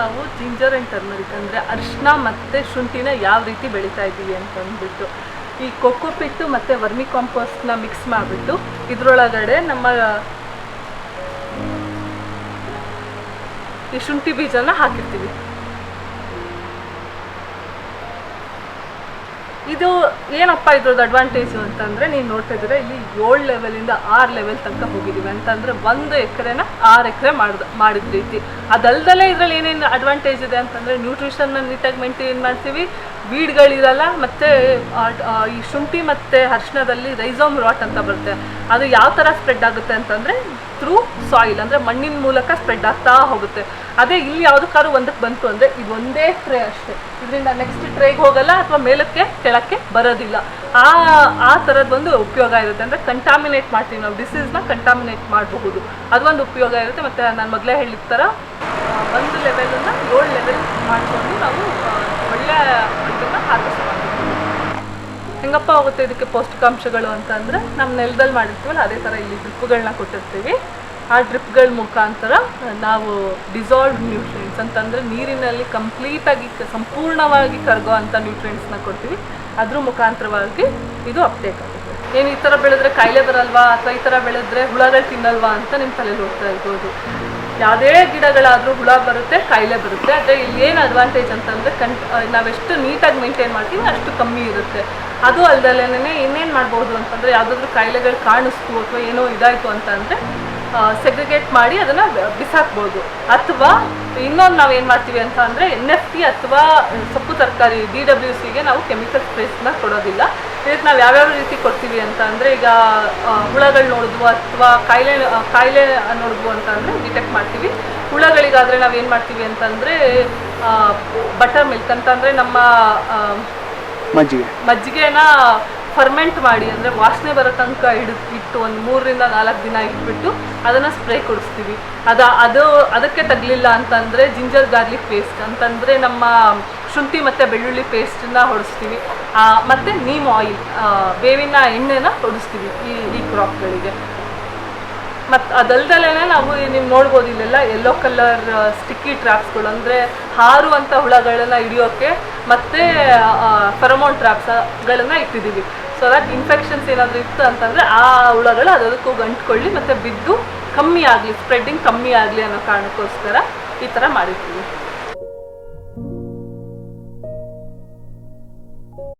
ನಾವು ginger and turmeric ಅಂದರೆ ಅರಿಶಿನ ಮತ್ತು ಶುಂಠಿನ ಯಾವ ರೀತಿ ಬೆಳೀತಾ ಇದ್ದೀವಿ ಅಂತ ಅಂದ್ಬಿಟ್ಟು. ಈ ಕೊಕ್ಕೋ ಪಿಟ್ಟು ಮತ್ತು ವರ್ಮಿ ಕಾಂಪೋಸ್ಟ್ನ ಮಿಕ್ಸ್ ಮಾಡಿಬಿಟ್ಟು ಇದರೊಳಗಡೆ ನಮ್ಮ, ಈ ಶುಂಠಿ ಬೀಜನ ಹಾಕಿರ್ತೀವಿ. ಇದು ಏನಪ್ಪ ಇದ್ರದ್ದು ಅಡ್ವಾಂಟೇಜು ಅಂತಂದರೆ ನೀವು ನೋಡ್ತಾ ಇದ್ರೆ ಇಲ್ಲಿ ಏಳು ಲೆವೆಲಿಂದ ಆರು ಲೆವೆಲ್ ತನಕ ಹೋಗಿದ್ದೀವಿ ಅಂತಂದರೆ ಒಂದು ಎಕರೆನ ಆರು ಎಕರೆ ಮಾಡಿದ ಮಾಡಿದ ರೀತಿ. ಅದಲ್ದಲೇ ಇದರಲ್ಲಿ ಏನೇನು ಅಡ್ವಾಂಟೇಜ್ ಇದೆ ಅಂತಂದರೆ ನ್ಯೂಟ್ರಿಷನ್ನ ನೀಟಾಗಿ ಮೇಂಟೈನ್ ಮಾಡ್ತೀವಿ. ವೀಡ್ಗಳಿರಲ್ಲ ಮತ್ತು ಈ ಶುಂಠಿ ಮತ್ತು ಅರ್ಶನದಲ್ಲಿ ರೈಸೋಮ್ ರಾಟ್ ಅಂತ ಬರುತ್ತೆ. ಅದು ಯಾವ ಥರ ಸ್ಪ್ರೆಡ್ ಆಗುತ್ತೆ ಅಂತಂದರೆ ಥ್ರೂ ಸಾಯಿಲ್ ಅಂದರೆ ಮಣ್ಣಿನ ಮೂಲಕ ಸ್ಪ್ರೆಡ್ ಆಗ್ತಾ ಹೋಗುತ್ತೆ. ಅದೇ ಇಲ್ಲಿ ಯಾವುದಕ್ಕಾದ್ರೂ ಒಂದಕ್ಕೆ ಬಂತು ಅಂದರೆ ಇದು ಒಂದೇ ಟ್ರೇ ಅಷ್ಟೇ. ಇದರಿಂದ ನೆಕ್ಸ್ಟ್ ಟ್ರೇಗೆ ಹೋಗಲ್ಲ ಅಥವಾ ಮೇಲಕ್ಕೆ ಕೆಳಕ್ಕೆ ಬರೋದಿಲ್ಲ. ಆ ಆ ಥರದ್ದು ಒಂದು ಉಪಯೋಗ ಇರುತ್ತೆ. ಅಂದರೆ ಕಂಟಾಮಿನೇಟ್ ಮಾಡ್ತೀವಿ ನಾವು. ಡಿಸೀಸ್ನ ಕಂಟಾಮಿನೇಟ್ ಮಾಡಬಹುದು. ಅದೊಂದು ಉಪಯೋಗ ಇರುತ್ತೆ. ಮತ್ತು ನಾನು ಮೊದಲೇ ಹೇಳಿದ ಥರ ಒಂದು ಲೆವೆಲನ್ನು ಏಳು ಲೆವೆಲ್ ಮಾಡಿಕೊಂಡು ನಾವು ಆ, ಹೆಂಗಪ್ಪ ಹೋಗುತ್ತೆ ಇದಕ್ಕೆ ಪೌಷ್ಟಿಕಾಂಶಗಳು ಅಂತ ಅಂದರೆ ನಮ್ಮ ನೆಲದಲ್ಲಿ ಮಾಡಿರ್ತೀವಲ್ಲ, ಅದೇ ಥರ ಇಲ್ಲಿ ಡ್ರಿಪ್ಗಳನ್ನ ಕೊಟ್ಟಿರ್ತೀವಿ. ಆ ಡ್ರಿಪ್ಗಳ ಮುಖಾಂತರ ನಾವು ಡಿಸಾಲ್ವ್ ನ್ಯೂಟ್ರಿಯೆಂಟ್ಸ್ ಅಂತಂದರೆ ನೀರಿನಲ್ಲಿ ಕಂಪ್ಲೀಟಾಗಿ ಸಂಪೂರ್ಣವಾಗಿ ಕರಗೋ ಅಂಥ ನ್ಯೂಟ್ರಿಯೆಂಟ್ಸ್ನ ಕೊಡ್ತೀವಿ. ಅದ್ರ ಮುಖಾಂತರವಾಗಿ ಇದು ಅಪ್ಡೇಟ್ ಆಗುತ್ತೆ. ಏನು ಈ ಥರ ಬೆಳೆದ್ರೆ ಕಾಯಿಲೆ ಬರಲ್ವಾ ಅಥವಾ ಈ ಥರ ಬೆಳೆದ್ರೆ ಹುಳಗಳು ತಿನ್ನಲ್ವಾ ಅಂತ ನಿಮ್ಮ ತಲೆಯಲ್ಲಿ ಹೋಗ್ತಾ ಇರ್ಬೋದು. ಯಾವುದೇ ಗಿಡಗಳಾದರೂ ಹುಳ ಬರುತ್ತೆ, ಕಾಯಿಲೆ ಬರುತ್ತೆ ಆದರೆ ಇಲ್ಲಿ ಏನು ಅಡ್ವಾಂಟೇಜ್ ಅಂತಂದರೆ ಕನ್ ನಾವೆಷ್ಟು ನೀಟಾಗಿ ಮೇಂಟೈನ್ ಮಾಡ್ತೀವಿ, ಅಷ್ಟು ಕಮ್ಮಿ ಇರುತ್ತೆ. ಅದು ಅಲ್ಲದಲ್ಲೇನೆ ಇನ್ನೇನು ಮಾಡ್ಬೋದು ಅಂತಂದರೆ ಯಾವುದಾದ್ರೂ ಕಾಯಿಲೆಗಳು ಕಾಣಿಸ್ತು ಅಥವಾ ಏನೋ ಇದಾಯಿತು ಅಂತಂದರೆ ಸೆಗ್ರಿಗೇಟ್ ಮಾಡಿ ಅದನ್ನು ಬಿಸಾಕ್ಬೋದು. ಅಥವಾ ಇನ್ನೊಂದು ನಾವು ಏನು ಮಾಡ್ತೀವಿ ಅಂತ ಅಂದರೆ ಎನ್ ಎಫ್ ಟಿ ಅಥವಾ ಸೊಪ್ಪು ತರಕಾರಿ ಡಿ ಡಬ್ಲ್ಯೂ ಸಿಗೆ ನಾವು ಕೆಮಿಕಲ್ ಸ್ಪ್ರೇಸ್ನ ಕೊಡೋದಿಲ್ಲ. ಇದಕ್ಕೆ ನಾವು ಯಾವ್ಯಾವ ರೀತಿ ಕೊಡ್ತೀವಿ ಅಂತ ಅಂದರೆ ಈಗ ಹುಳಗಳು ನೋಡಿದ್ವು ಅಥವಾ ಕಾಯಿಲೆ ಕಾಯಿಲೆ ನೋಡಿದ್ವು ಅಂತ ಅಂದರೆ ಡಿಟೆಕ್ಟ್ ಮಾಡ್ತೀವಿ. ಹುಳಗಳಿಗಾದರೆ ನಾವು ಏನು ಮಾಡ್ತೀವಿ ಅಂತಂದರೆ ಬಟರ್ ಮಿಲ್ಕ್ ಅಂತಂದರೆ ನಮ್ಮ ಮಜ್ಜಿಗೆ. ಮಜ್ಜಿಗೆನ ಫರ್ಮೆಂಟ್ ಮಾಡಿ, ಅಂದರೆ ವಾಸನೆ ಬರೋ ತನಕ ಹಿಡಿದು ಇಟ್ಟು ಒಂದು ಮೂರರಿಂದ ನಾಲ್ಕು ದಿನ ಇಟ್ಬಿಟ್ಟು ಅದನ್ನು ಸ್ಪ್ರೇ ಕೊಡಿಸ್ತೀವಿ. ಅದು ಅದು ಅದಕ್ಕೆ ತಗಲಿಲ್ಲ ಅಂತಂದರೆ ಜಿಂಜರ್ ಗಾರ್ಲಿಕ್ ಪೇಸ್ಟ್ ಅಂತಂದರೆ ನಮ್ಮ ಶುಂಠಿ ಮತ್ತು ಬೆಳ್ಳುಳ್ಳಿ ಪೇಸ್ಟನ್ನ ಹೊಡಿಸ್ತೀವಿ. ಮತ್ತು ನೀಮ್ ಆಯಿಲ್ ಬೇವಿನ ಎಣ್ಣೆನ ಹೊಡಿಸ್ತೀವಿ ಈ ಈ ಕ್ರಾಪ್ಗಳಿಗೆ ಮತ್ತು ಅದಲ್ದಲೇ ನಾವು ನೀವು ನೋಡ್ಬೋದು ಇಲ್ಲೆಲ್ಲ ಯೆಲ್ಲೋ ಕಲರ್ ಸ್ಟಿಕ್ಕಿ ಟ್ರ್ಯಾಪ್ಸ್ಗಳು ಅಂದರೆ ಹಾರುವಂಥ ಹುಳಗಳನ್ನ ಹಿಡಿಯೋಕ್ಕೆ ಮತ್ತು ಫೆರಮೋನ್ ಟ್ರ್ಯಾಪ್ಸ್ಗಳನ್ನು ಇಟ್ಟಿದ್ದೀವಿ. ಸೊ ದಟ್ ಇನ್ಫೆಕ್ಷನ್ಸ್ ಏನಾದರೂ ಇತ್ತು ಅಂತಂದರೆ ಆ ಹುಳಗಳು ಅದಕ್ಕೂ ಗಂಟ್ಕೊಳ್ಳಿ ಮತ್ತು ಬಿದ್ದು ಕಮ್ಮಿ ಆಗಲಿ ಸ್ಪ್ರೆಡ್ಡಿಂಗ್ ಕಮ್ಮಿ ಆಗಲಿ ಅನ್ನೋ ಕಾರಣಕ್ಕೋಸ್ಕರ ಈ ಥರ ಮಾಡಿರ್ತೀವಿ.